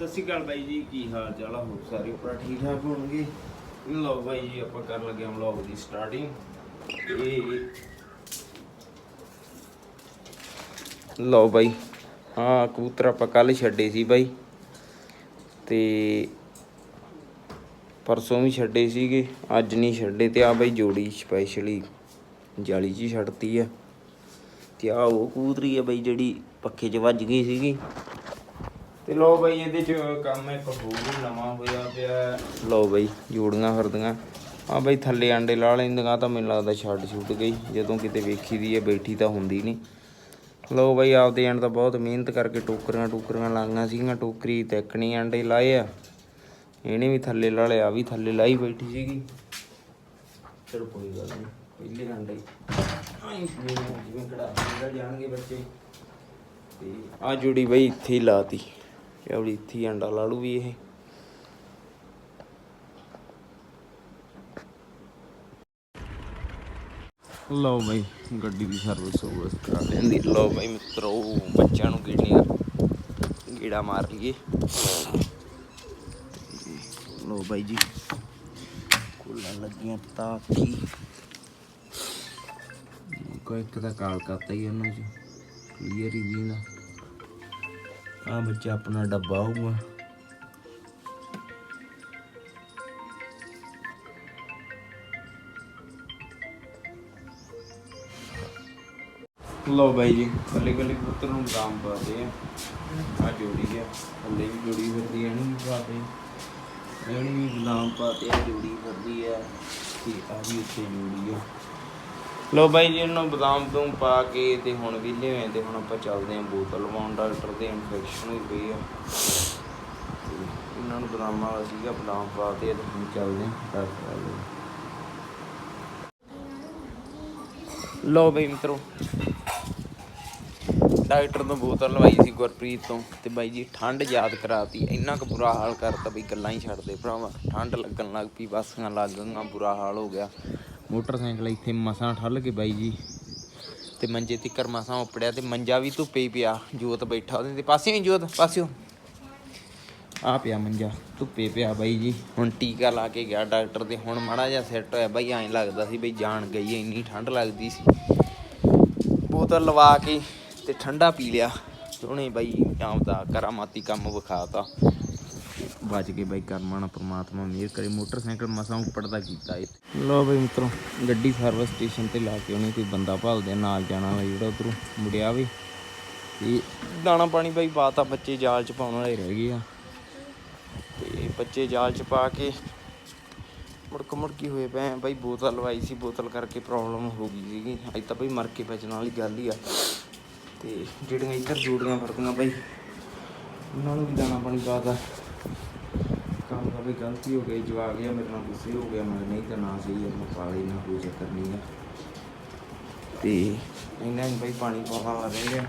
ਸਤਿ ਸ਼੍ਰੀ ਅਕਾਲ ਬਾਈ ਜੀ, ਕੀ ਹਾਲ ਚਾਲ ਆ? ਹੋ ਸਾਰੇ ਭਰਾ ਠੀਕ ਠਾਕ ਹੋਣਗੇ। ਲਓ ਬਾਈ ਜੀ, ਆਪਾਂ ਕਰਨ ਲੱਗੇ ਹਾਂ ਵਲੌਗ ਦੀ ਸਟਾਰਟਿੰਗ ਇਹ ਲਓ ਬਾਈ ਹਾਂ ਕਬੂਤਰ ਆਪਾਂ ਕੱਲ ਛੱਡੇ ਸੀ ਬਾਈ। ਤੇ ਪਰਸੋਂ ਵੀ ਛੱਡੇ ਸੀਗੇ, ਅੱਜ ਨਹੀਂ ਛੱਡੇ ਤੇ ਆ ਬਾਈ ਜੋੜੀ ਸਪੈਸ਼ਲੀ ਜਾਲੀ 'ਚ ਹੀ ਛੱਡਤੀ ਆ। ਤੇ ਆ ਉਹ ਕਬੂਤਰੀ ਆ ਬਾਈ ਜਿਹੜੀ ਪੱਖੇ 'ਚ ਵੱਜ ਗਈ ਸੀਗੀ। ਤੇ ਲੋ ਬਈ ਇਹਦੇ 'ਚ ਕੰਮ ਇੱਕ ਹੋਰ ਨਵਾਂ ਹੋਇਆ ਪਿਆ। ਲੋ ਬਈ, ਜੋੜੀਆਂ ਫਿਰਦੀਆਂ। ਆ ਬਈ, ਥੱਲੇ ਆਂਡੇ ਲਾ ਲੈਂਦੀਆਂ ਤਾਂ ਮੈਨੂੰ ਲੱਗਦਾ ਛੱਡ ਛੁੱਟ ਗਈ। ਜਦੋਂ ਕਿਤੇ ਵੇਖੀ ਦੀ ਹੈ ਬੈਠੀ ਤਾਂ ਹੁੰਦੀ ਨਹੀਂ। ਲੋ ਬਈ, ਆਪਦੇ ਐਂਡ ਤਾਂ ਬਹੁਤ ਮਿਹਨਤ ਕਰਕੇ ਟੋਕਰੀਆਂ ਟੋਕਰੀਆਂ ਲਾਈਆਂ ਸੀਗੀਆਂ। ਟੋਕਰੀ, ਤੈਕਣੀ ਆਂਡੇ ਲਾਏ ਆ। ਇਹਨੇ ਵੀ ਥੱਲੇ ਲਾ ਲਿਆ ਵੀ ਥੱਲੇ ਲਾਈ ਬੈਠੀ ਸੀਗੀ। ਚਲੋ ਕੋਈ ਗੱਲ ਨਹੀਂ, ਪਹਿਲੇ ਆਂਡੇ। ਆਈ ਜਿਵੇਂ ਕੜਾ ਨਿਕਲ ਜਾਣਗੇ ਬੱਚੇ। ਤੇ ਆ ਜੁੜੀ ਬਈ ਇੱਥੇ ਹੀ ਲਾਤੀ। ਵਾਲੀ ਇੱਥੇ ਹੀ ਅੰਡਾ ਲਾ ਲੂ ਵੀ ਇਹ। ਲਓ ਬਈ ਗੱਡੀ ਦੀ ਸਰਵਿਸ ਸਰਵਿਸ ਕਰਾ ਲੈਂਦੀ ਲਓ ਬਈ ਮਿੱਤਰੋ ਬੱਚਿਆਂ ਨੂੰ ਗੇੜੀਆਂ ਗੇੜਾ ਮਾਰ ਲਈਏ। ਲਓ ਬਾਈ ਜੀ ਕੁੱਲਾਂ ਲੱਗੀਆਂ ਤਾਕੀ ਕੋਈ ਇੱਕ ਤਾਂ ਕਾਲ ਕਰਤਾ ਹੀ ਉਹਨਾਂ ਚ ਕਲੀਅਰ ਹੀ ਜੀ ਨਾ। ਆ ਬੱਚਾ ਆਪਣਾ ਡੱਬਾ ਹੋਊਗਾ। ਲਓ ਬਾਈ ਜੀ ਕੱਲੇ ਕੱਲੇ ਪੁੱਤਰ ਨੂੰ ਬਦਾਮ ਪਾਦੇ ਆ। ਆ ਜੋੜੀ ਆ, ਥੱਲੇ ਵੀ ਜੋੜੀ ਫਿਰਦੀ ਆ, ਇਹਨੂੰ ਵੀ ਪਾਦੇ ਇਹਨੂੰ ਵੀ ਬਦਾਮ ਪਾਤੇ ਆ, ਜੋੜੀ ਫਿਰਦੀ ਆ। ਤੇ ਆ ਵੀ ਉੱਥੇ ਜੋੜੀ ਆ। ਲੋ ਬਾਈ ਜੀ, ਇਹਨੂੰ ਬਦਾਮ ਤੋਂ ਪਾ ਕੇ ਤੇ ਹੁਣ ਵਿਹਲੇ ਹੋਏ ਤੇ ਹੁਣ ਆਪਾਂ ਚੱਲਦੇ ਆਂ ਬੋਤਲ ਲਵਾਉਣ ਡਾਕਟਰ ਦੇ ਇਨਫੈਕਸ਼ਨ ਹੋਈ ਪਈ ਆ। ਇਹਨਾਂ ਨੂੰ ਬਦਾਮਾਂ ਵਾਲਾ ਸੀਗਾ, ਬਦਾਮ ਪਾ ਤੇ ਤੇ ਹੁਣ ਚੱਲਦੇ ਆਂ ਡਾਕਟਰ ਵਾਲੇ। ਲੋ ਬਈ ਮਿੱਤਰੋ, ਡਾਕਟਰ ਤੋਂ ਬੋਤਲ ਲਵਾਈ ਸੀ ਗੁਰਪ੍ਰੀਤ ਤੋਂ ਤੇ ਬਾਈ ਜੀ ਠੰਡ ਯਾਦ ਕਰਾਤੀ, ਇੰਨਾ ਕੁ ਬੁਰਾ ਹਾਲ ਕਰਤਾ ਬਈ ਗੱਲਾਂ ਹੀ ਛੱਡ ਦੇ ਭਰਾਵਾ, ਠੰਡ ਲੱਗਣ ਲੱਗ ਪਈ, ਬੱਸਾਂ ਲੱਗ ਗਈਆਂ, ਬੁਰਾ ਹਾਲ ਹੋ ਗਿਆ। ਮੋਟਰਸਾਈਕਲ ਇੱਥੇ ਮਸਾਂ ਠੱਲ ਕੇ ਬਾਈ ਜੀ। ਤੇ ਮੰਜੇ ਤਿੱਕਰ ਮਸਾਂ ਉਪੜਿਆ ਤੇ ਮੰਜਾ ਵੀ ਧੁੱਪੇ ਹੀ ਪਿਆ। ਜੋਤ ਬੈਠਾ ਉਹਦੇ ਤੇ। ਪਾਸੇ ਹੀ ਜੋਤ ਪਾਸਿਓ। ਆ ਪਿਆ ਮੰਜਾ ਧੁੱਪੇ ਪਿਆ ਬਾਈ ਜੀ। ਹੁਣ ਟੀਕਾ ਲਾ ਕੇ ਗਿਆ ਡਾਕਟਰ ਦੇ ਹੁਣ ਮਾੜਾ ਜਿਹਾ ਸੈੱਟ ਹੋਇਆ ਬਾਈ ਐਂ ਲੱਗਦਾ ਸੀ ਬਈ ਜਾਣ ਗਈ ਹੈ, ਇੰਨੀ ਠੰਡ ਲੱਗਦੀ ਸੀ। ਬੋਤਲ ਲਵਾ ਕੇ ਤੇ ਠੰਡਾ ਪੀ ਲਿਆ। ਤੇ ਉਹਨੇ ਬਾਈ ਆਪਦਾ ਕਰਾਮਾਤੀ ਕੰਮ ਵਿਖਾਤਾ। ਬਚ ਕੇ ਬਾਈ ਕਰਮਾਣਾ ਪ੍ਰਮਾਤਮਾ ਮਿਹਰ ਕਰੇ। ਮੋਟਰਸਾਈਕਲ ਮਸਾਂ ਉੱਪੜਦਾ ਕੀਤਾ ਏ ਲੋ ਬਾਈ ਮਿੱਤਰੋ, ਗੱਡੀ ਸਰਵਿਸ ਸਟੇਸ਼ਨ ਤੇ ਲਾ ਕੇ ਉਹਨੇ ਕੋਈ ਬੰਦਾ ਭਾਲਦੇ, ਨਾਲ ਜਾਣਾ ਵਾ ਜਿਹੜਾ ਉਧਰੋਂ ਮੁੜਿਆ ਵੀ। ਤੇ ਦਾਣਾ ਪਾਣੀ ਬਾਈ ਪਾਤਾ ਬੱਚੇ ਜਾਲ ਚ ਪਾਉਣ ਵਾਲੇ ਰਹਿ ਗਏ ਆ। ਤੇ ਬੱਚੇ ਜਾਲ ਚ ਪਾ ਕੇ ਮੁੜਕ ਮੁੜਕੀ ਹੋਏ ਪਏ ਆ। ਬਾਈ ਬੋਤਲ ਲਵਾਈ ਸੀ, ਬੋਤਲ ਕਰਕੇ ਪ੍ਰੋਬਲਮ ਹੋ ਗਈ ਸੀਗੀ। ਅੱਜ ਤਾਂ ਬਾਈ ਮਰ ਕੇ ਬਚਣ ਵਾਲੀ ਗੱਲ ਹੀ ਆ। ਤੇ ਜਿਹੜੀਆਂ ਇੱਧਰ ਜੋੜੀਆਂ ਫਰਦੀਆਂ ਬਾਈ, ਉਹਨਾਂ ਨੂੰ ਵੀ ਦਾਣਾ ਪਾਣੀ ਪਾਤਾ ਕੰਮ ਦਾ ਵੀ ਗਲਤੀ ਹੋ ਗਈ ਜਵਾ ਗਿਆ ਮੇਰੇ ਨਾਲ ਗੁੱਸੇ ਹੋ ਗਿਆ ਮੈਂ ਨਹੀਂ ਤਾਂ ਨਾ ਸਹੀ ਆ ਮੈਂ ਪਾਲੀ ਨਾ ਕੋਈ ਚੱਕਰ ਨਹੀਂ ਆ। ਤੇ ਇਹਨਾਂ ਨੂੰ ਬਾਈ ਪਾਣੀ ਪਾਉਣਾ ਵਾ ਰਹਿ। ਗਿਆ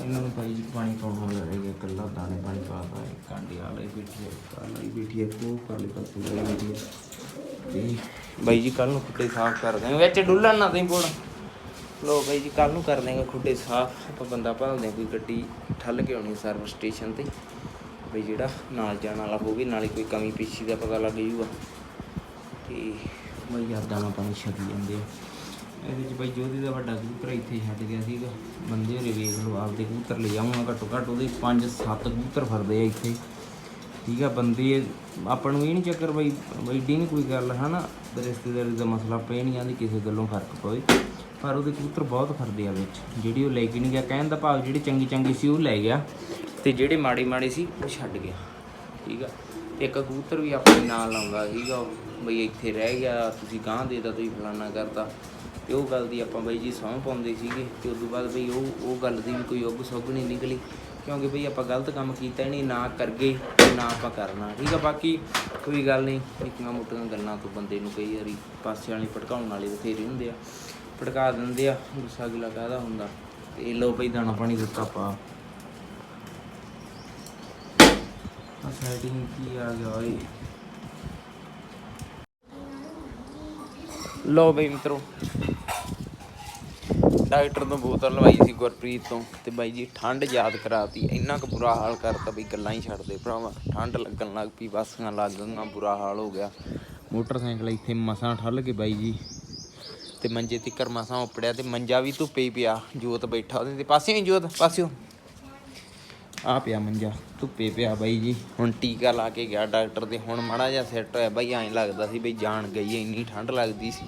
ਇਹਨਾਂ ਨੂੰ ਭਾਈ ਪਾਣੀ ਪਾਉਣ ਵਾਲਾ ਰਹਿ ਗਿਆ ਇਕੱਲਾ ਦਾਣੇ ਪਾਣੀ ਪਾਤਾ ਹੈ ਕਾਂਡੀ ਵਾਲਾ ਹੀ ਬੈਠੀ ਹੈ ਕਾਲਾ ਹੀ ਬੈਠੀ ਹੈ ਕੋ ਕਾਲੇ ਪਾਸੇ ਵਾਲੀ ਬੈਠੀ ਹੈ ਤੇ ਬਾਈ ਜੀ ਕੱਲ ਨੂੰ ਖੁੱਡੇ ਸਾਫ਼ ਕਰ ਦਾਂਗੇ ਵਿੱਚ ਡੁੱਲਣ ਨਾ ਦੇਈ ਪੋੜ ਲੋ ਬਾਈ ਜੀ ਕੱਲ ਨੂੰ ਕਰ ਦਾਂਗੇ ਖੁੱਡੇ ਸਾਫ਼। ਆਪਾਂ ਬੰਦਾ ਭਾਲਦੇ ਹਾਂ ਕੋਈ ਗੱਡੀ, ਠੱਲ ਕੇ ਆਉਣੀ ਸਰਵਿਸ ਸਟੇਸ਼ਨ ਤੇ। ਬਈ ਜਿਹੜਾ ਨਾਲ ਜਾਣ ਵਾਲਾ ਹੋਵੇ ਨਾਲੇ ਕੋਈ ਕਮੀ ਪੇਸ਼ੀ ਦਾ ਪਤਾ ਲੱਗ ਜੂਗਾ। ਤੇ ਬਈ ਯਾਦਾਂ ਨਾਲ ਪਾਣੀ ਛੱਡੀ ਜਾਂਦੇ ਆ ਇਹਦੇ ਚ ਬਈ ਜੋਧੀ ਦਾ ਵੱਡਾ ਕਬੂਤਰ ਇੱਥੇ ਛੱਡ ਗਿਆ ਸੀਗਾ। ਬੰਦੇ ਹੋਰੇ ਵੇਖ ਲਓ, ਆਪਦੇ ਕਬੂਤਰ ਲੈ ਆਉਣਾ ਘੱਟੋ ਘੱਟ ਉਹਦੇ 5-7 ਕਬੂਤਰ ਫਰਦੇ ਆ ਇੱਥੇ। ਠੀਕ ਆ, ਬੰਦੇ ਆਪਾਂ ਨੂੰ ਇਹ ਨਹੀਂ ਚੱਕਰ ਬਈ ਬਈ ਨਹੀਂ ਕੋਈ ਗੱਲ, ਹਨਾ? ਰਿਸ਼ਤੇਦਾਰੀ ਦਾ ਮਸਲਾ ਪਏ ਨਹੀਂ ਆਂਦੀ ਕਿਸੇ ਗੱਲੋਂ ਫ਼ਰਕ ਪਵੇ। ਪਰ ਉਹਦੇ ਕਬੂਤਰ ਬਹੁਤ ਫਰਦੇ ਆ ਵਿੱਚ। ਜਿਹੜੀ ਉਹ ਲੈ ਕੇ ਨਹੀਂ ਗਿਆ, ਕਹਿਣ ਦਾ ਭਾਵ ਜਿਹੜੀ ਚੰਗੀ ਚੰਗੀ ਸੀ ਉਹ ਲੈ ਗਿਆ, ਤੇ ਜਿਹੜੇ ਮਾੜੇ ਮਾੜੇ ਸੀ ਉਹ ਛੱਡ ਗਿਆ, ਠੀਕ ਆ? ਤੇ ਇੱਕ ਕਬੂਤਰ ਵੀ ਆਪਣੇ ਨਾਲ ਆਉਂਦਾ ਸੀਗਾ, ਉਹ ਬਈ ਇੱਥੇ ਰਹਿ ਗਿਆ, ਤੁਸੀਂ ਗਾਂ ਦੇਦਾ ਤੁਸੀਂ ਫਲਾਨਾ ਕਰਦਾ ਤੇ ਉਹ ਗੱਲ ਦੀ ਆਪਾਂ ਬਈ ਜੀ ਸਹੁੰ ਪਾਉਂਦੇ ਸੀਗੇ, ਤੇ ਉਸ ਤੋਂ ਬਾਅਦ ਬਈ ਉਹ ਉਹ ਗੱਲ ਦੀ ਵੀ ਕੋਈ ਉੱਗ ਸੁੱਗ ਨਹੀਂ ਨਿਕਲੀ। ਕਿਉਂਕਿ ਬਈ ਆਪਾਂ ਗਲਤ ਕੰਮ ਕੀਤਾ ਹੀ ਨਹੀਂ ਨਾ ਕਰਗੇ, ਨਾ ਆਪਾਂ ਕਰਨਾ। ਠੀਕ ਆ, ਬਾਕੀ ਕੋਈ ਗੱਲ ਨਹੀਂ, ਨਿੱਕੀਆਂ ਮੋਟੀਆਂ ਗੱਲਾਂ ਤੋਂ ਬੰਦੇ ਨੂੰ ਕਈ ਵਾਰੀ ਪਾਸੇ ਵਾਲੇ ਭੜਕਾਉਣ ਵਾਲੇ ਬਥੇਰੇ ਹੁੰਦੇ ਆ, ਭੜਕਾ ਦਿੰਦੇ ਆ, ਗੁੱਸਾ ਗਿਲਾ ਕਾਹਦਾ ਹੁੰਦਾ? ਤੇ ਇਹ ਲੋ ਬਈ ਦਾਣਾ ਪਾਣੀ ਦਿੱਤਾ ਪਾ ਆ। ਸੈਟਿੰਗ ਕੀ ਆ ਗਿਆ ਓਏ? ਲੋ ਬਈ ਮਿੱਤਰੋ ਡਾਕਟਰ ਤੋਂ ਬੋਤਲ ਲਵਾਈ ਸੀ ਗੁਰਪ੍ਰੀਤ ਤੋਂ ਤੇ ਬਾਈ ਜੀ ਠੰਡ ਯਾਦ ਕਰਾਤੀ ਇੰਨਾ ਕੁ ਬੁਰਾ ਹਾਲ ਕਰਤਾ ਬਈ ਗੱਲਾਂ ਹੀ ਛੱਡ ਦੇ ਭਰਾਵਾ। ਠੰਡ ਲੱਗਣ ਲੱਗ ਪਈ ਬੱਸਾਂ ਲੱਗ ਗਈਆਂ ਬੁਰਾ ਹਾਲ ਹੋ ਗਿਆ। ਮੋਟਰਸਾਈਕਲ ਇੱਥੇ ਮਸਾਂ ਠੱਲ ਕੇ ਬਾਈ ਜੀ। ਤੇ ਮੰਜੇ ਤਿੱਕਰ ਮਸਾਂ ਉਪੜਿਆ ਤੇ ਮੰਜਾ ਵੀ ਧੁੱਪੇ ਹੀ ਪਿਆ ਜੋਤ ਬੈਠਾ ਉਹਦੇ ਤੇ। ਪਾਸੇ ਹੀ ਜੋਤ ਪਾਸਿਓ। ਆ ਪਿਆ ਮੰਜਾ ਧੁੱਪੇ ਪਿਆ ਬਾਈ ਜੀ। ਹੁਣ ਟੀਕਾ ਲਾ ਕੇ ਗਿਆ ਡਾਕਟਰ ਦੇ ਹੁਣ ਮਾੜਾ ਜਿਹਾ ਸੈੱਟ ਹੋਇਆ। ਬਾਈ ਐਂ ਲੱਗਦਾ ਸੀ ਬਈ ਜਾਨ ਗਈ ਇੰਨੀ ਠੰਡ ਲੱਗਦੀ ਸੀ।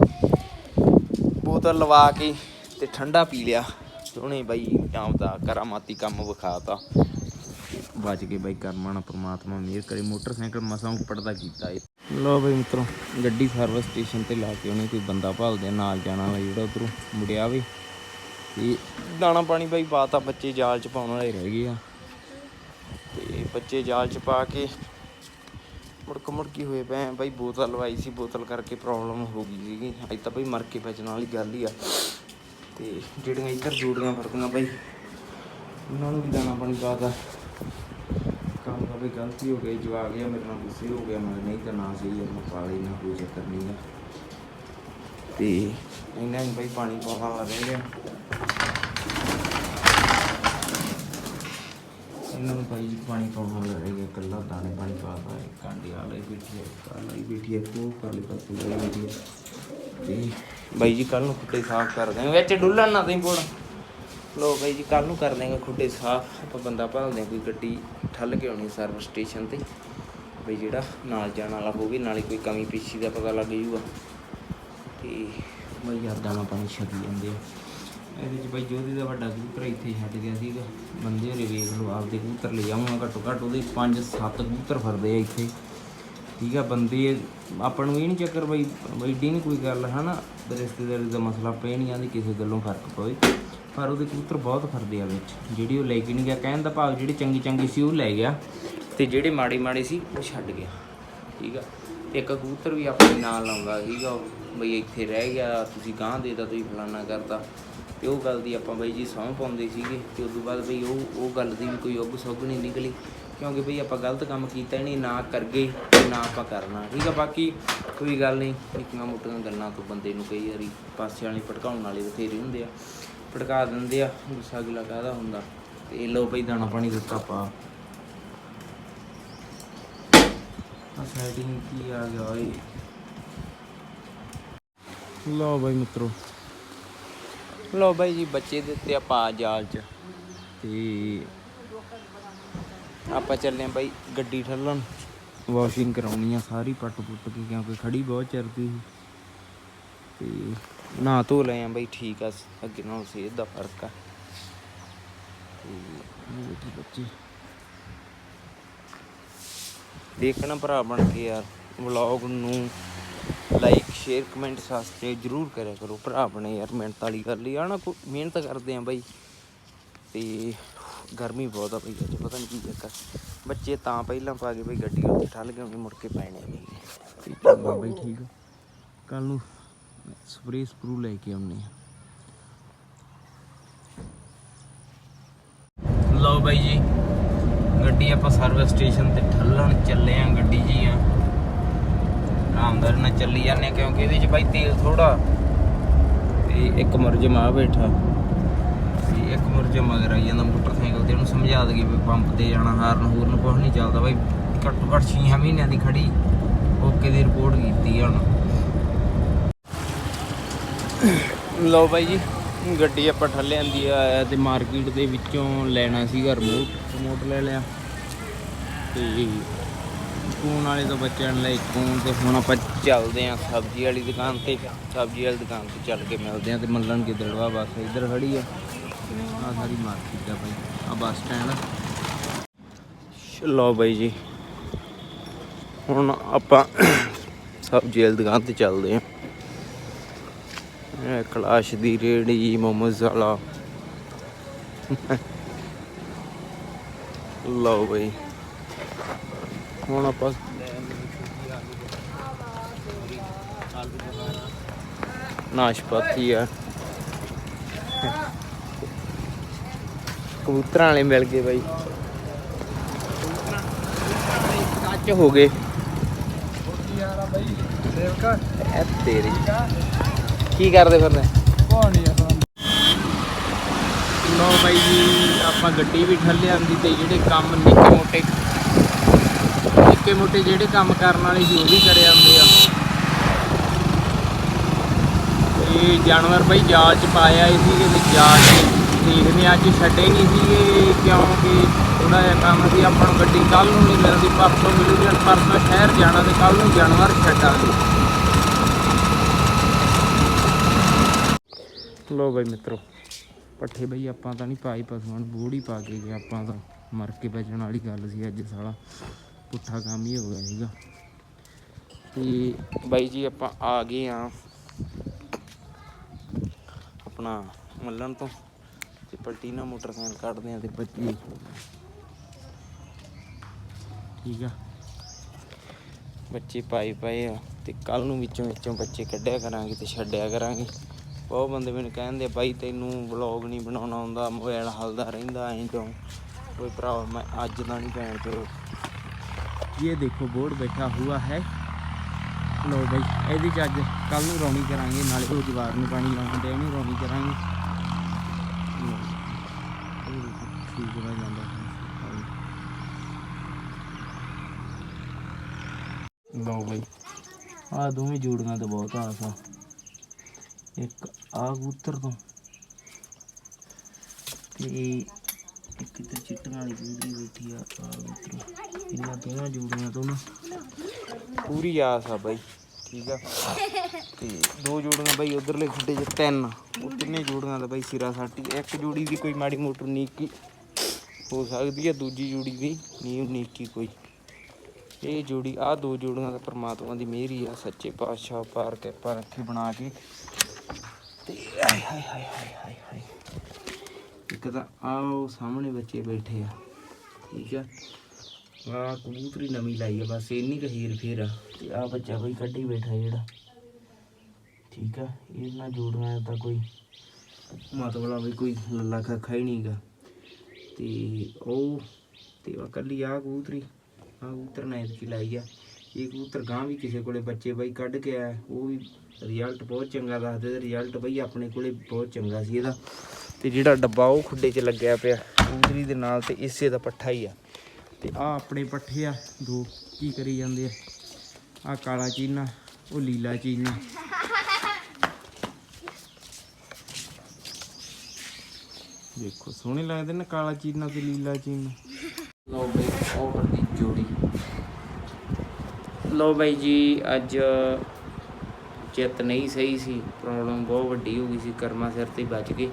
ਬੋਤਲ ਲਵਾ ਕੇ ਤੇ ਠੰਡਾ ਪੀ ਲਿਆ। ਉਹਨੇ ਬਾਈ ਆਪਦਾ ਕਰਾਮਾਤੀ ਕੰਮ ਵਿਖਾਤਾ। ਬਚ ਕੇ ਬਾਈ ਕਰਮਾਣਾ ਪ੍ਰਮਾਤਮਾ ਮਿਹਰ ਕਰੇ। ਮੋਟਰਸਾਈਕਲ ਮਸਾਂ ਉੱਪੜਦਾ ਕੀਤਾ ਏ ਲੋ ਬਾਈ ਮਿੱਤਰੋ ਗੱਡੀ ਸਰਵਿਸ ਸਟੇਸ਼ਨ ਤੇ ਲਾ ਕੇ ਉਹਨੇ ਕੋਈ ਬੰਦਾ ਭਾਲਦੇ ਨਾਲ ਜਾਣਾ ਵਾ ਜਿਹੜਾ ਉਧਰੋਂ ਮੁੜਿਆ ਵੇ। ਤੇ ਦਾਣਾ ਪਾਣੀ ਬਾਈ ਪਾਤਾ ਬੱਚੇ ਜਾਲ ਚ ਪਾਉਣ ਵਾਲੇ ਰਹਿ ਗਏ ਆ। ਤੇ ਬੱਚੇ ਜਾਲ ਚ ਪਾ ਕੇ ਮੁੜਕ ਮੁੜਕੀ ਹੋਏ ਪਏ ਬਾਈ ਬੋਤਲ ਲਵਾਈ ਸੀ ਬੋਤਲ ਕਰਕੇ ਪ੍ਰੋਬਲਮ ਹੋ ਗਈ ਸੀਗੀ। ਅੱਜ ਤਾਂ ਬਾਈ ਮਰ ਕੇ ਬਚਣ ਵਾਲੀ ਗੱਲ ਹੀ ਆ। ਤੇ ਜਿਹੜੀਆਂ ਇੱਧਰ ਜੋੜੀਆਂ ਫਰਕੀਆਂ ਬਾਈ ਉਹਨਾਂ ਨੂੰ ਵੀ ਦਾਣਾ ਪਾਣੀ ਪਾਤਾ ਕੰਮ ਦਾ ਵੀ ਗਲਤੀ ਹੋ ਗਈ ਜਵਾ ਗਿਆ ਮੇਰੇ ਨਾਲ ਗੁੱਸੇ ਹੋ ਗਿਆ, ਮੈਂ ਨਹੀਂ ਕਰਨਾ ਨਾ ਸਹੀ ਹੈ ਮੈਂ ਪਾਲੇ ਨਾ ਕੋਈ ਚੱਕਰ ਨਹੀਂ ਆ। ਤੇ ਇਹਨਾਂ ਨੂੰ ਬਾਈ ਪਾਣੀ ਪਾਉਣਾ ਵਾ ਰਹਿ। ਗਿਆ ਇਹਨਾਂ ਨੂੰ ਭਾਈ ਪਾਣੀ ਪਾਉਣਾ ਵਾਲਾ ਰਹਿ ਗਿਆ ਕੱਲਾ ਦਾਣੇ ਪਾਣੀ ਪਾਤਾ ਹੈ ਕਾਂਡੀ ਵਾਲਾ ਹੀ ਬੈਠੀ ਹੈ ਕਾਲਾ ਹੀ ਬੈਠੀ ਹੈ ਕੋ ਕਾਲੀ ਪੱਤੀ ਵਾਲੀ ਬੈਠੀ ਹੈ ਤੇ ਬਾਈ ਜੀ ਕੱਲ ਨੂੰ ਖੁੱਡੇ ਸਾਫ਼ ਕਰ ਦਾਂਗੇ ਵਿੱਚ ਡੁੱਲਣ ਨਾ ਦੇਈ ਪੋੜ ਲੋ ਬਾਈ ਜੀ ਕੱਲ ਨੂੰ ਕਰ ਦਿਆਂਗੇ ਖੁੱਡੇ ਸਾਫ਼। ਆਪਾਂ ਬੰਦਾ ਭਾਲਦੇ ਹਾਂ, ਕੋਈ ਗੱਡੀ ਠੱਲ ਕੇ ਆਉਣੀ ਸਰਵਿਸ ਸਟੇਸ਼ਨ ਤੇ। ਬਈ ਜਿਹੜਾ ਨਾਲ ਜਾਣ ਵਾਲਾ ਹੋਵੇ ਨਾਲੇ ਕੋਈ ਕਮੀ ਪੇਸ਼ੀ ਦਾ ਪਤਾ ਲੱਗ ਜੂਗਾ। ਤੇ ਬਾਈ ਯਾਰ ਦਾਣਾ ਪਾਣੀ ਛੱਡੀ ਜਾਂਦੇ ਆ। ਇਹਦੇ ਚ ਬਾਈ ਜੋਧੀ ਦਾ ਵੱਡਾ ਕਬੂਤਰ ਇੱਥੇ ਛੱਡ ਗਿਆ ਸੀਗਾ। ਬੰਦੇ ਹੋਰੇ ਵੇਖ ਲਓ, ਆਪਦੇ ਕਬੂਤਰ ਲੈ ਆਉਂਗਾ ਘੱਟੋ ਘੱਟ ਉਹਦੇ 5-7 ਕਬੂਤਰ ਫਰਦੇ ਆ ਇੱਥੇ। ਠੀਕ ਆ, ਬੰਦੇ ਆਪਾਂ ਨੂੰ ਇਹ ਨਹੀਂ ਚੱਕਰ ਬਈ ਐਡੀ ਨਹੀਂ ਕੋਈ ਗੱਲ, ਹਨਾ? ਰਿਸ਼ਤੇਦਾਰੀ ਦਾ ਮਸਲਾ ਪਏ ਨਹੀਂ ਆਂਦੀ ਕਿਸੇ ਗੱਲੋਂ ਫ਼ਰਕ ਪਵੇ। ਪਰ ਉਹਦੇ ਕਬੂਤਰ ਬਹੁਤ ਫਰਦੇ ਆ ਵਿੱਚ। ਜਿਹੜੀ ਉਹ ਲੈ ਕੇ ਨਹੀਂ ਗਿਆ, ਕਹਿਣ ਦਾ ਭਾਵ ਜਿਹੜੀ ਚੰਗੀ ਚੰਗੀ ਸੀ, ਉਹ ਲੈ ਗਿਆ। ਤੇ ਜਿਹੜੇ ਮਾੜੇ ਮਾੜੇ ਸੀ, ਉਹ ਛੱਡ ਗਿਆ। ਠੀਕ ਆ? ਇੱਕ ਕਬੂਤਰ ਵੀ ਆਪਣੇ ਨਾਲ ਲਾਉਂਦਾ ਸੀਗਾ, ਉਹ ਬਈ ਇੱਥੇ ਰਹਿ ਗਿਆ, ਤੁਸੀਂ ਗਾਂ ਦੇ ਤਾਂ ਤੁਸੀਂ ਫਲਾਨਾ ਕਰਦਾ ਤੇ ਉਹ ਗੱਲ ਦੀ ਆਪਾਂ ਬਈ ਜੀ ਸਹੁੰ ਪਾਉਂਦੇ ਸੀਗੇ, ਤੇ ਉਸ ਤੋਂ ਬਾਅਦ ਬਈ ਉਹ ਉਹ ਗੱਲ ਦੀ ਵੀ ਕੋਈ ਉੱਗ ਸੁੱਗ ਨਹੀਂ ਨਿਕਲੀ। ਕਿਉਂਕਿ ਬਈ ਆਪਾਂ ਗਲਤ ਕੰਮ ਕੀਤਾ ਹੀ ਨਹੀਂ ਨਾ ਕਰ ਗਏ ਨਾ ਆਪਾਂ ਕਰਨਾ। ਠੀਕ ਆ, ਬਾਕੀ ਕੋਈ ਗੱਲ ਨਹੀਂ ਨਿੱਕੀਆਂ ਮੋਟੀਆਂ ਗੱਲਾਂ ਤੋਂ ਬੰਦੇ ਨੂੰ ਕਈ ਵਾਰੀ ਪਾਸੇ ਵਾਲੇ ਭਟਕਾਉਣ ਵਾਲੇ ਬਥੇਰੇ ਹੁੰਦੇ ਆ ਭਟਕਾ ਦਿੰਦੇ ਆ, ਗੁੱਸਾ ਗਿਲਾ ਕਾਹਦਾ ਹੁੰਦਾ? ਤੇ ਇਹ ਲੋ ਬਈ ਦਾਣਾ ਪਾਣੀ ਦਿੱਤਾ ਪਾ ਆ। ਸੈਟਿੰਗ ਕੀ ਆ ਗਿਆ ਓਏ? ਲੋ ਬਾਈ ਮਿੱਤਰੋ। ਲਓ ਬਾਈ ਜੀ, ਬੱਚੇ ਦਿੱਤੇ ਆ ਪਾ ਜਾਲ ਚ। ਤੇ ਆਪਾਂ ਚੱਲੇ ਆਂ ਬਾਈ ਗੱਡੀ ਠੱਲਣ। ਵਾਸ਼ਿੰਗ ਕਰਾਉਣੀ ਆ ਸਾਰੀ ਪੱਟ ਪੁੱਟ ਕੇ, ਕਿਉਂਕਿ ਖੜੀ ਬਹੁਤ ਚਿਰਦੀ ਸੀ। ਤੇ ਨਾ ਧੋ ਲਏ ਆ ਬਾਈ, ਠੀਕ ਆ, ਅੱਗੇ ਨਾਲੋਂ ਸਿਹਤ ਦਾ ਫ਼ਰਕ ਆ। ਤੇ ਬੱਚੇ ਦੇਖਣਾ ਭਰਾ ਬਣ ਕੇ ਯਾਰ ਵਲੌਗ ਨੂੰ ਲਾਈਕ ਸ਼ੇਅਰ ਕਮੈਂਟ ਸਬਸਕ੍ਰਾਈਬ ਜਰੂਰ ਕਰਿਆ ਕਰੋ। ਭਰਾ ਆਪਣੇ ਯਾਰ, ਮਿਹਨਤ ਵਾਲੀ ਗੱਲ ਹੀ ਆ ਨਾ, ਕੋਈ ਮਿਹਨਤ ਕਰਦੇ ਆ ਬਾਈ। ਤੇ ਗਰਮੀ ਬਹੁਤ ਆ ਬਈ ਅੱਜ ਪਤਾ ਨਹੀਂ ਕੀ ਚੱਕਰ। ਬੱਚੇ ਤਾਂ ਪਹਿਲਾਂ ਪਾ ਕੇ ਬਈ ਗੱਡੀ ਉੱਤੇ ਠੱਲ ਕੇ ਮੁੜ ਕੇ ਪੈਣੇ ਬਈ ਤੇ ਬਈ ਠੀਕ ਕੱਲ ਨੂੰ ਸਪਰੇਅ ਸਪਰੂ ਲੈ ਕੇ ਆਉਣੇ ਆ। ਲਓ ਬਾਈ ਜੀ, ਗੱਡੀ ਆਪਾਂ ਸਰਵਿਸ ਸਟੇਸ਼ਨ ਤੇ ਠੱਲਣ ਚੱਲੇ ਆ ਗੱਡੀ ਜੀ ਆ। ਆਰਾਮਦਾਰ ਨਾਲ ਚੱਲੀ ਜਾਂਦੇ ਹਾਂ ਕਿਉਂਕਿ ਇਹਦੇ ਚ ਬਾਈ ਤੇਲ ਥੋੜਾ ਤੇ ਇੱਕ ਮੁਰਜਮ ਆ ਬੈਠਾ। ਤੇ ਇੱਕ ਮੁਰਜਮ ਮਗਰ ਆਈ ਜਾਂਦਾ ਮੋਟਰਸਾਈਕਲ ਤੇ ਉਹਨੂੰ ਸਮਝਾ ਦਗੇ ਵੀ ਪੰਪ ਤੇ ਜਾਣਾ, ਹਾਰਨ ਹੂਰਨ ਕੁਛ ਨਹੀਂ ਚੱਲਦਾ ਬਾਈ। ਘੱਟੋ ਘੱਟ 6 ਮਹੀਨਿਆਂ ਦੀ ਖੜੀ, ਓਕੇ ਦੀ ਰਿਪੋਰਟ ਕੀਤੀ ਆ ਹੁਣ ਲਓ ਬਾਈ ਜੀ, ਗੱਡੀ ਆਪਾਂ ਠੱਲੇ ਆਂਦੀ ਆ, ਤੇ ਮਾਰਕੀਟ ਦੇ ਵਿੱਚੋਂ ਲੈਣਾ ਸੀਗਾ ਰਿਮੋਟ ਰਿਮੋਟ ਲੈ ਲਿਆ। ਤੇ ਕੂਨ ਵਾਲੇ ਤੋਂ ਬਚਣ ਲਈ ਕੂਨ ਤੇ ਹੁਣ ਆਪਾਂ ਚੱਲਦੇ ਆਂ ਸਬਜ਼ੀ ਵਾਲੀ ਦੁਕਾਨ ਤੇ। ਸਬਜ਼ੀ ਵਾਲੀ ਦੁਕਾਨ ਤੇ ਚੱਲ ਕੇ ਮਿਲਦੇ ਆਂ ਤੇ ਮੱਲਣ ਗਿੱਦੜਵਾ ਬਸ ਇੱਧਰ ਖੜੀ ਆ। ਆ ਸਾਰੀ ਮਾਰਕੀਟ ਆ ਬਾਈ। ਆ। ਬੱਸ ਸਟੈਂਡ ਲਓ ਬਾਈ ਜੀ। ਹੁਣ ਆਪਾਂ ਸਬਜ਼ੀ ਵਾਲੀ ਦੁਕਾਨ ਤੇ ਚੱਲਦੇ ਆਂ ਇਹ ਕਲਾਸ਼ ਦੀ ਰੇੜੀ ਮੋਮੋਜ਼ ਵਾਲਾ। ਲਓ ਬਾਈ। ਹੁਣ ਆਪਾਂ ਨਾਸ਼ਪਾਤੀ ਆ। ਕਬੂਤਰਾਂ ਵਾਲੇ ਮਿਲ ਗਏ ਬਾਈ। ਕੱਚ ਹੋ ਗਏ। ਯਾਰਾ ਤੇਰੀ। ਕੀ ਕਰਦੇ ਫਿਰਦੇ? ਲੋ ਬਾਈ ਜੀ, ਆਪਾਂ ਗੱਡੀ ਵੀ ਠੱਲੇ ਆਂਦੀ ਤੇ ਜਿਹੜੇ ਕੰਮ ਨਿੱਕੇ ਮੋਟੇ ਨਿੱਕੇ ਮੋਟੇ ਜਿਹੜੇ ਕੰਮ ਕਰਨ ਵਾਲੇ ਸੀ ਉਹ ਵੀ ਕਰੇ ਆਉਂਦੇ ਆ। ਇਹ ਜਾਨਵਰ ਬਾਈ, ਜਾਲ ਚ ਪਾਇਆ ਹੀ ਸੀਗੇ ਤੇ ਜਾਲ ਚ ਦੇਖਦੇ ਅੱਜ ਛੱਡੇ ਨਹੀਂ ਸੀਗੇ, ਕਿਉਂਕਿ ਥੋੜਾ ਜਿਹਾ ਕੰਮ ਸੀ ਆਪਾਂ ਨੂੰ ਗੱਡੀ ਕੱਲ ਨੂੰ ਨਹੀਂ ਮਿਲਦੀ, ਪਰਸੋਂ ਮਿਲੂਗੀ ਪਰਸੋਂ ਸ਼ਹਿਰ ਜਾਣਾ ਤੇ ਕੱਲ ਨੂੰ ਜਾਨਵਰ ਛੱਡਾਂਗੇ। ਲੋ ਬਾਈ ਮਿੱਤਰੋ, ਪੱਠੇ ਬਈ ਆਪਾਂ ਤਾਂ ਨਹੀਂ ਪਾਈ ਪਸ਼ੂਆਂ ਨੂੰ, ਬੂੜੀ ਪਾ ਕੇ ਗਏ ਆਪਾਂ ਤਾਂ, ਮਰ ਕੇ ਬਚਣ ਵਾਲੀ ਗੱਲ ਸੀ ਅੱਜ ਸਾਲਾ, ਪੁੱਠਾ ਕੰਮ ਹੀ ਹੋ ਗਿਆ ਸੀਗਾ। ਤੇ ਬਾਈ ਜੀ ਆਪਾਂ ਆ ਗਏ ਆ ਆਪਣਾ ਮੱਲਣ ਤੋਂ। ਤੇ ਪਲਟੀਨਾ ਮੋਟਰਸਾਈਕਲ ਕੱਢਦੇ ਆ ਤੇ ਬੱਚੀ। ਠੀਕ ਆ? ਬੱਚੇ ਪਾਈ ਪਏ ਆ ਤੇ ਕੱਲ ਨੂੰ ਵਿੱਚੋਂ ਵਿੱਚੋਂ ਬੱਚੇ ਕੱਢਿਆ ਕਰਾਂਗੇ ਤੇ ਛੱਡਿਆ ਕਰਾਂਗੇ। ਬਹੁਤ ਬੰਦੇ ਮੈਨੂੰ ਕਹਿੰਦੇ ਬਾਈ ਤੈਨੂੰ ਵਲੌਗ ਨਹੀਂ ਬਣਾਉਣਾ ਆਉਂਦਾ ਮੋਬਾਈਲ ਹਲਦਾ ਰਹਿੰਦਾ, ਐਂ ਤੋਂ ਕੋਈ ਭਰਾ ਮੈਂ ਅੱਜ ਦਾ ਨਹੀਂ ਭੈਣ ਚੋ ਇਹ ਦੇਖੋ, ਬੋਰਡ ਬੈਠਾ ਹੁਆ ਹੈ। ਲੋ ਬਾਈ, ਇਹਦੀ ਚ ਅੱਜ ਕੱਲ ਨੂੰ ਰੌਣੀ ਕਰਾਂਗੇ, ਨਾਲੇ ਉਹ ਦੀਵਾਰ ਨੂੰ ਪਾਣੀ ਲਾਉਂਦੇ ਇਹਨੂੰ ਰੌਣੀ ਕਰਾਂਗੇ ਲਓ, ਇਹ ਦੇਖੋ, ਠੀਕ ਹੋ ਜਾਂਦਾ ਲਓ ਬਾਈ। ਆ ਦੋਵੇਂ ਜੋੜੀਆਂ ਤਾਂ ਬਹੁਤ ਆਸ ਆ। ਇੱਕ ਆ ਕਬੂਤਰ ਤੋਂ ਤੇ ਇੱਕ ਇੱਧਰ ਚਿੱਟੀਆਂ ਵਾਲੀ ਕੁੰਦਰੀ ਬੈਠੀ ਆ ਆ ਕਬੂਤਰ ਇਹਨਾਂ ਦੋਵਾਂ ਜੋੜੀਆਂ ਤੋਂ ਨਾ ਪੂਰੀ ਆਸ ਆ ਬਾਈ, ਠੀਕ ਆ? ਤੇ ਦੋ ਜੋੜੀਆਂ ਬਾਈ ਉਧਰਲੇ ਖੁੱਡੇ 'ਚ ਤਿੰਨ। ਉਹ ਤਿੰਨੇ ਜੋੜੀਆਂ ਦਾ ਬਾਈ ਸਿਰਾ ਸਾਟੀ। ਇੱਕ ਜੋੜੀ ਦੀ ਕੋਈ ਮਾੜੀ ਮੋਟਰ ਨੀਕੀ ਹੋ ਸਕਦੀ ਹੈ ਦੂਜੀ ਜੋੜੀ ਵੀ ਨੀਮ ਨੀਕੀ ਕੋਈ। ਇਹ ਜੋੜੀ ਆ ਦੋ ਜੋੜੀਆਂ ਦਾ ਪ੍ਰਮਾਤਮਾ ਦੀ ਮਿਹਰ ਹੀ ਆ, ਸੱਚੇ ਪਾਤਸ਼ਾਹ ਪਾਰ ਕਿਰਪਾ ਰੱਖੀ ਬਣਾ ਕੇ। ਤੇ ਹਾਏ ਹਾਏ ਹਾਏ ਹਾਏ ਹਾਏ ਇੱਕ ਤਾਂ ਆ ਉਹ ਸਾਹਮਣੇ ਬੱਚੇ ਬੈਠੇ ਆ, ਠੀਕ ਆ। ਆ ਕਬੂਤਰੀ ਨਵੀਂ ਲਾਈ ਆ, ਬਸ ਇੰਨੀ ਕੁ ਹੀਰ ਫੇਰ ਆ। ਤੇ ਆ ਬੱਚਾ ਕੋਈ ਕੱਢੀ ਬੈਠਾ ਜਿਹੜਾ। ਠੀਕ ਆ, ਇਹਨਾਂ ਜੋੜਨਾ ਤਾਂ ਕੋਈ ਮਤਲਬ ਆ ਵੀ ਕੋਈ ਲੱਲਾ ਖਾ ਹੀ ਨਹੀਂਗਾ ਤੇ ਉਹ ਤੇ ਆ ਕੱਲੀ ਆ ਕਬੂਤਰੀ ਆ ਕਬੂਤਰ ਨੇ ਇਤਕੀ ਲਾਈ ਆ। ਇਹ ਕਬੂਤਰ ਗਾਂ ਵੀ ਕਿਸੇ ਕੋਲੇ ਬੱਚੇ ਬਾਈ ਕੱਢ ਕੇ ਆਇਆ, ਉਹ ਵੀ ਰਿਜ਼ਲਟ ਬਹੁਤ ਚੰਗਾ ਦੱਸਦੇ ਤੇ ਰਿਜ਼ਲਟ ਬਈ ਆਪਣੇ ਕੋਲੇ ਬਹੁਤ ਚੰਗਾ ਸੀ ਇਹਦਾ। ਤੇ ਜਿਹੜਾ ਡੱਬਾ ਉਹ ਖੁੱਡੇ 'ਚ ਲੱਗਿਆ ਪਿਆ, ਕਬੂਤਰੀ ਦੇ ਨਾਲ ਤੇ ਇਸੇ ਦਾ ਪੱਠਾ ਹੀ ਆ। ਤੇ ਆ ਆਪਣੇ ਪੱਠੇ ਆ, ਦੋ ਕੀ ਕਰੀ ਜਾਂਦੇ ਆ। ਆ ਕਾਲਾ ਚੀਨਾ, ਉਹ ਲੀਲਾ ਚੀਨਾ। ਦੇਖੋ ਸੋਹਣੇ ਲੱਗਦੇ ਨੇ ਕਾਲਾ ਚੀਨਾ ਤੇ ਲੀਲਾ ਚੀਨਾ ਲਓ ਬਈ ਉਹ ਵੱਡੀ ਜੋੜੀ। ਲਓ ਬਾਈ ਜੀ ਅੱਜ ਚਿੱਤ ਨਹੀਂ ਸਹੀ ਸੀ ਪ੍ਰੋਬਲਮ ਬਹੁਤ ਵੱਡੀ ਹੋ ਗਈ ਸੀ ਕਰਮਾ ਸਿਰ ਤੇ ਬਚ ਗਏ।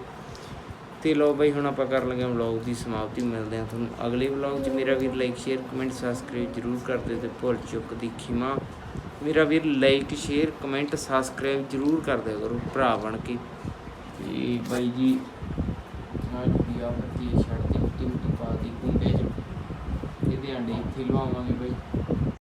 ਤੇ ਲਓ ਬਾਈ ਹੁਣ ਆਪਾਂ ਕਰਨ ਲੱਗੇ ਵਲੌਗ ਦੀ ਸਮਾਪਤੀ ਮਿਲਦੇ ਹਾਂ ਤੁਹਾਨੂੰ ਅਗਲੇ ਵਲੌਗ 'ਚ। ਮੇਰਾ ਵੀਰ ਲਾਈਕ ਸ਼ੇਅਰ ਕਮੈਂਟ ਸਬਸਕ੍ਰਾਈਬ ਜਰੂਰ ਕਰ ਦਿਓ ਤੇ ਭੁੱਲ ਚੁੱਕ ਦੀ ਖਿਮਾ। ਮੇਰਾ ਵੀਰ ਲਾਈਕ ਸ਼ੇਅਰ ਕਮੈਂਟ ਸਬਸਕ੍ਰਾਈਬ ਜਰੂਰ ਕਰ ਦਿਆ ਕਰੋ ਭਰਾ ਬਣ ਕੇ। ਤੇ ਬਾਈ ਜੀ ਜੁੜੀ ਛੱਡਦੀ ਮਿੱਟੀ ਮਿੱਟੀ ਪਾ ਦੀ ਕੁੰਡੇ 'ਚ। ਇਹਦੇ ਅੰਡੇ ਇੱਥੇ ਲਵਾਵਾਂਗੇ ਬਈ।